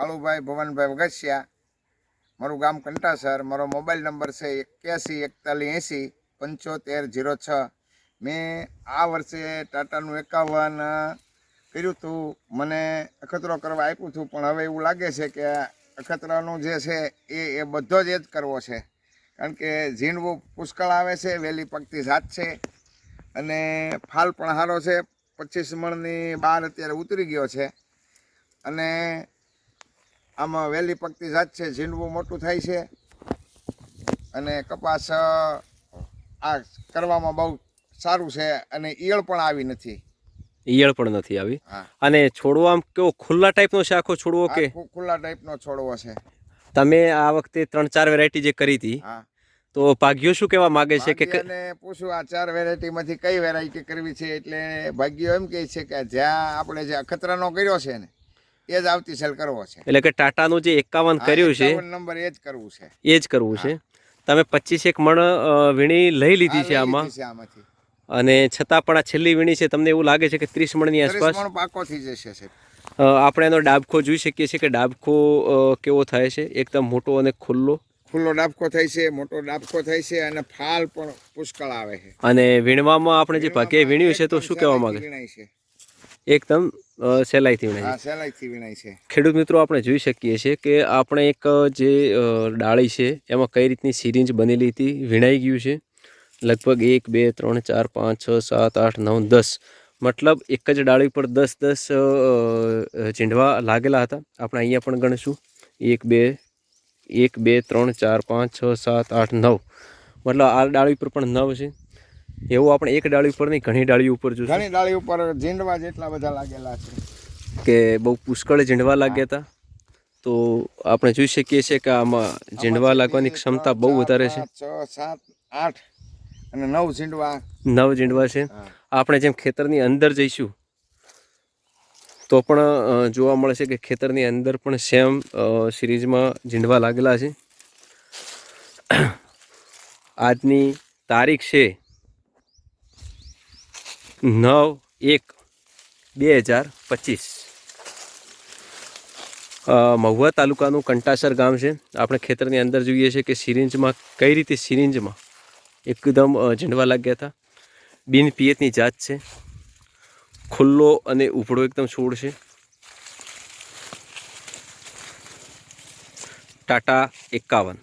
કાળુભાઈ ભવનભાઈ વગસિયા. મારું ગામ કંટાસર, મારો મોબાઈલ નંબર છે એક્યાસી, એકતાલીસ એંસી પંચોતેર જીરો છ. મેં આ વર્ષે ટાટાનું એકાવન કર્યું હતું મને અખતરો કરવા આપ્યું હતું પણ હવે એવું લાગે છે કે અખતરાનું જે છે એ એ બધો જ એ જ કરવો છે. કારણ કે ઝીણવું પુષ્કળ આવે છે વહેલી પગતી જાત છે. અને ફાલ પણ સારો છે. પચીસ મણની બાર અત્યારે ઉતરી ગયો છે. અને આમાં વહેલી પકતી જાત છે ઝીંડવું મોટું થાય છે. અને કપાસ આ કરવામાં બહુ સારું છે અને ઈયળ પણ આવી નથી. ઈયળ પણ નથી આવી? અને છોડવો આમ કેવો ખુલ્લા ટાઈપનો છે આખો છોડવો કે? ખુલ્લા ટાઈપનો છોડવો છે. તમે આ વખતે ત્રણ ચાર વેરાયટી જે કરી હતી તો ભાગ્યો શું કહેવા માંગે છે કે પૂછું આ ચાર વેરાયટીમાંથી કઈ વેરાયટી કરવી છે? એટલે ભાગ્યો એમ કહે છે કે જ્યાં આપણે જે અખતરાનો કર્યો છે ને એ જ આવતી સેલ કરવો છે. એટલે કે ટાટાનું જે એકાવન કર્યું છે નંબર એ જ કરવું છે. એ જ કરવું છે. તમે પચીસ એક મણ વીણી લઈ લીધી છે આમાં. અને છતાં પણ આ છેલ્લી વીણી છે તમને એવું લાગે છે કે ત્રીસ મણની આસપાસ? પાકો થઈ જશે સાહેબ. આપણે એનો ડાબખો જોઈ શકીએ છીએ કે ડાબખો કેવો થાય છે? એકદમ મોટો અને ખુલ્લો. ખુલ્લો ડાબકો થાય છે મોટો ડાબકો થાય છે અને ફાલ પણ પુષ્કળ આવે છે. અને વીણવામાં આપણે જે ભાગે વીણ્યું છે તો શું કહેવા માંગે? છે. એકદમ સહેલાઈથી વીણાય છે સહેલાઈથી વીણાય છે. ખેડૂત મિત્રો આપણે જોઈ શકીએ છીએ કે આપણે એક જે ડાળી છે એમાં કઈ રીતની સિરિંજ બનેલી હતી વીણાઈ ગયું છે. લગભગ એક બે ત્રણ ચાર પાંચ છ સાત આઠ નવ દસ. મતલબ એક જ ડાળી પર દસ દસ અ, લાગેલા હતા. આપણે અહીંયા પણ ગણીશું. એક બે એક બે ત્રણ ચાર પાંચ છ સાત આઠ નવ. મતલબ આ ડાળી પર પણ નવ છે. એવું આપણે એક ડાળી ઉપર નહીં ઘણી ડાળી ઉપર જોશું. ઘણી ડાળી ઉપર ઝીંડવા જેટલા બધા લાગેલા છે. કે બહુ પુષ્કળ ઝીંડવા લાગ્યા હતા તો આપણે જોઈ શકીએ છીએ કે આમાં ઝીંડવા લાગવાની ક્ષમતા બહુ વધારે છે. છ સાત આઠ અને નવ ઝીંડવા. નવ ઝીંડવા છે. આપણે જેમ ખેતરની અંદર જઈશું તો પણ જોવા મળે છે કે ખેતરની અંદર પણ સેમ સિરીઝમાં ઝીંડવા લાગેલા છે. આજની તારીખ છે નવ, એક બે હજાર પચીસ મહુવા તાલુકાનું કંટાસર ગામ છે. આપણે ખેતરની અંદર જોઈએ છીએ કે સિરિંજમાં કઈ રીતે સિરિંજમાં એકદમ ઝીંડવા લાગ્યા હતા. બિન પિયતની જાત છે. ખુલ્લો અને ઉભળો એકદમ છોડ છે. ટાટા એકાવન.